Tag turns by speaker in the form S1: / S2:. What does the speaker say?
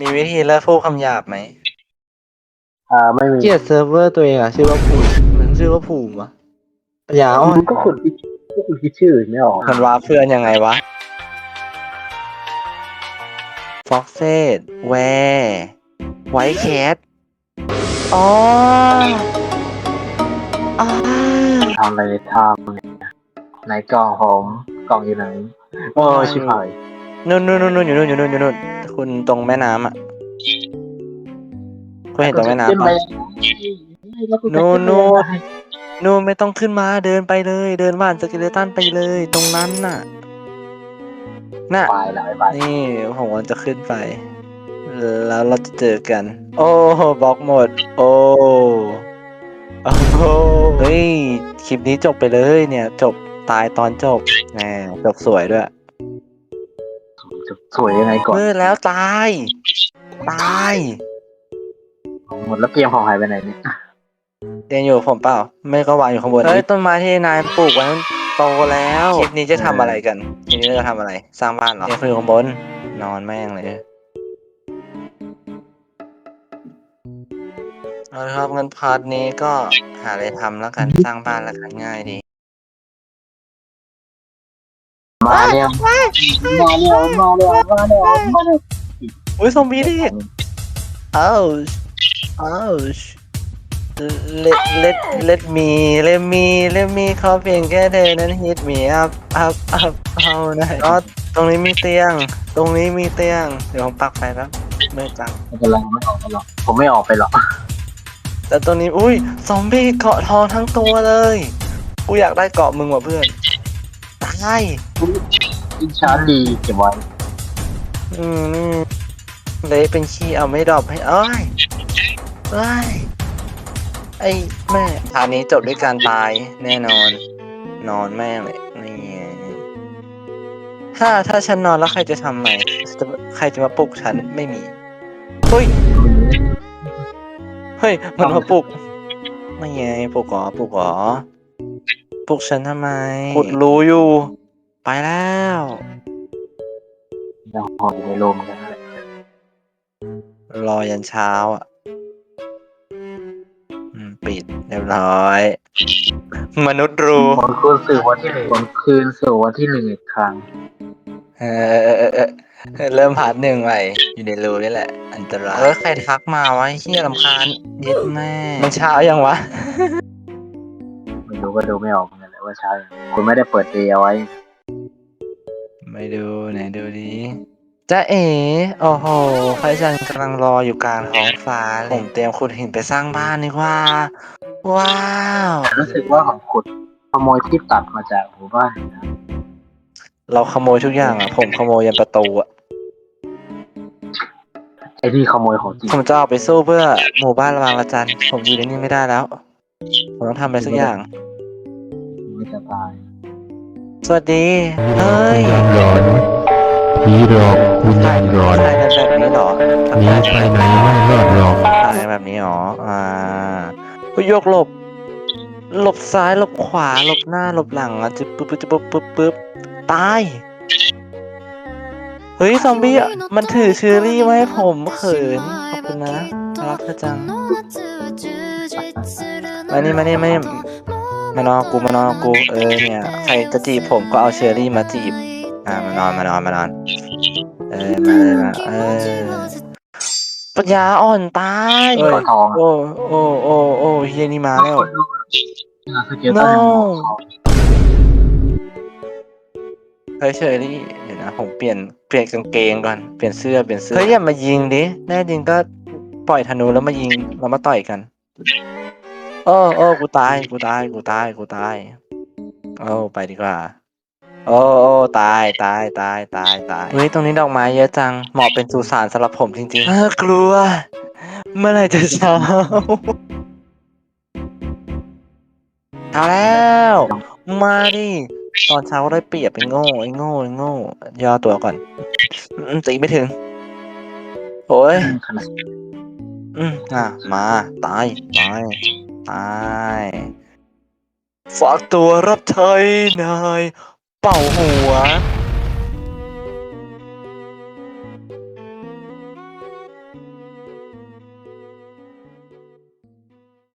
S1: มีวิธีเลิกพูดคำหยาบไหม
S2: อ่าไม่มี
S3: เกลียดเซิร์ฟเวอร์ตัวเองอะชื่อว่าภูมิมันชื่อว่าภูมิวะปัญญาอ่อน
S2: ก็คุณคิดก็คุณคิดชื่อไม่ออก
S1: มันว่าเพื่อนยังไงวะฟ็อกเซตแวร์ไวท์แคทอ๋ออ๋อ
S2: ทำอะไรทำเนี่ยไหนกล่องผมกล่องอยู่ไหนโอ้ชิบหาย
S1: นู่นนู่นนู่นนู่นอยู่นู่นอยู่นู่นอยู่นู่น คุณตรงแม่น้ำอะคุณเห็นตรงแม่น้ำปะนู่นนู่นนู่นไม่ต้องขึ้นมาเดินไปเลย เดินบ้านสกิเลตันไปเลย ตรงนั้นน่ะ น่ะ
S2: ไปแล้วไป
S1: นี่ผมว่าจะขึ้นไป แล้วเราจะเจอกัน โอ้บล็อกหมด โอ้โอ้โหเฮ้ย คลิปนี้จบไปเลยเนี่ย จบตายตอนจบแหมจบสวยด้วย
S2: จะสวยยังไงก่อน
S1: มืดแล้วตาย ตาย
S2: หมดแล้วเกมของหายไปไหนเนี่ย
S1: เรียนอยู่กับผมเปล่า ไม่ก็วางอยู่ข้างบนเฮ้ยต้นไม้ที่นายปลูกไว้มันโตแล้วคลิปนี้จะทำอะไรกันคลิปนี้เราจะทำอะไร สร้างบ้านเหรอเรียนคุณอยู่ข้างบน นอนแม่งเลยเอาละครับงั้นพาร์ทนี้ก็หาอะไรทำแล้วกันสร้างบ้านแล้วกันง่ายดี
S2: มาเร็วมาเร็วมาเร็วมาเร็วมาเร็ว
S1: อุ้ยซอมบี้ดิเอ้าเอ้า let let let me let me let me เขาเพียงแค่เธอนั้น hit me up up up เอาหน่อยอ๋อตรงนี้มีเตียง ตรงนี้มีเตียง เดี๋ยวผมปักไฟแป๊บไม่จัง
S2: ไม่เป็นไรไม่ออกไปหรอกผมไม่ออกไปหรอก
S1: แต่ตรงนี้ อุ้ย ซอมบี้เกาะทองทั้งตัวเลย กูอยากได้เกาะมึงว่ะเพื่อน ตาย
S2: อินชาร์ดีเก็บไว้
S1: อืมนี่เละเป็นขี้เอาไม่ดรอปให้เอ้ยเอ้ยไอ้แม่ทางนี้จบด้วยการตายแน่นอน นอนแม่งเลยนี่ไงถ้าถ้าฉันนอนแล้วใครจะทำใหม่จะใครจะมาปลุกฉันไม่มีเฮ้ยเฮ้ยมันมาปลุกไม่ไงปลุกเหรอปลุกเหรอ ปลุกฉันทำไมขุดรู้อยู่ ไปแล้ว
S2: ยังหออยู่ในโรงกันนั่นแหละ
S1: รอยันเช้าอะอืมปิดเรียบร้อย มนุษย์รู้
S2: ผลคืนสู่วันที่หนึ่งผลคืนสู่วันที่หนึ่งอีกครั้ง
S1: เออเออเออเออเริ่มพาร์ทหนึ่งใหม่อยู่ในรูนี่แหละ อันตรายเออใครทักมาวะเฮียลำคาญเย็ดแม่ มันเช้ายังวะ
S2: ไม่รู้ก็ดูไม่ออกเหมือนกันเลยว่าเช้ายังคุณไม่ได้เปิดเดย์เอาไว้
S1: ไม่ดูไหนดูดิจ้าเอ๋โอ้โหพระจันทร์กำลังรออยู่กลางท้องฟ้าเลยผมเตรียมขุดหินไปสร้างบ้านนี่ว่า ว้าว
S2: รู้สึกว่าของขุดขโมยที่ตัดมาจากหมู่บ้านนะ
S1: เราขโมยทุกอย่างอะ ผมขโมยยันประตูอะ
S2: ไอ้ที่ขโมยของจริง
S1: ผมจะออกไปสู้เพื่อหมู่บ้านระวางละจันผมอยู่ในนี้ไม่ได้แล้ว ผมต้องทำอะไรสักอย่าง
S2: ไม่จะตาย
S1: สวัสดี เฮ้ย
S4: ร้อนผีหลอกคุณ
S1: ถ่าย
S4: ยังร้อน
S1: ถ่ายกันแบบนี้เหรอ
S4: หนีไปไหนไม่รอดหรอก
S1: ถ่ายกันแบบนี้เหรอ อ่าเฮ้ยยกหลบ หลบซ้ายหลบขวาหลบหน้าหลบหลังอะจะปึ๊บปึ๊บปึ๊บปึ๊บปึ๊บตาย เฮ้ยซอมบี้อะมันถือเชอรี่มาให้ผมเขิน ขอบคุณนะรักเธอจัง มานี่มานี่มานี่ มานอนกูมานอนกูเออเนี่ยใครจะจีบผมก็เอาเชอรี่มาจีบอ่ามานอนมานอนมานอน เออมาเลยมาเออปัญญาอ่อนตาย
S2: เก็ทอง
S1: โอ้โอ้โอ้โอ้เฮียนี่มาแล้ว
S2: สเกลตันยังมองเขา
S1: เฮ้ยเชอรี่เดี๋ยวนะผมเปลี่ยนเปลี่ยนกางเกงก่อนเปลี่ยนเสื้อเปลี่ยนเสื้อเฮ้ยอย่ามายิงดิแน่จริงก็ปล่อยธนูแล้วมายิงแล้วมาต่อยกัน โอ้โอ้กูตายกูตายกูตายกูตายโอ้ไปดีกว่า โอ้โอ้ตายตายตายตายตายเฮ้ยตรงนี้ดอกไม้เยอะจังเหมาะเป็นสุสานสำหรับผมจริงๆเออกลัว เมื่อไหร่จะเช้าเช้าแล้วมาดิตอนเช้าก็ได้เปรียบไอ้โง่ไอ้โง่ไอ้โง่ย่อตัวก่อนอืมตีไม่ถึงโอ้ย
S2: ขนาด
S1: อืมอะมาตายตาย ตายฝากตัวรับใช้นาย เป่าหัว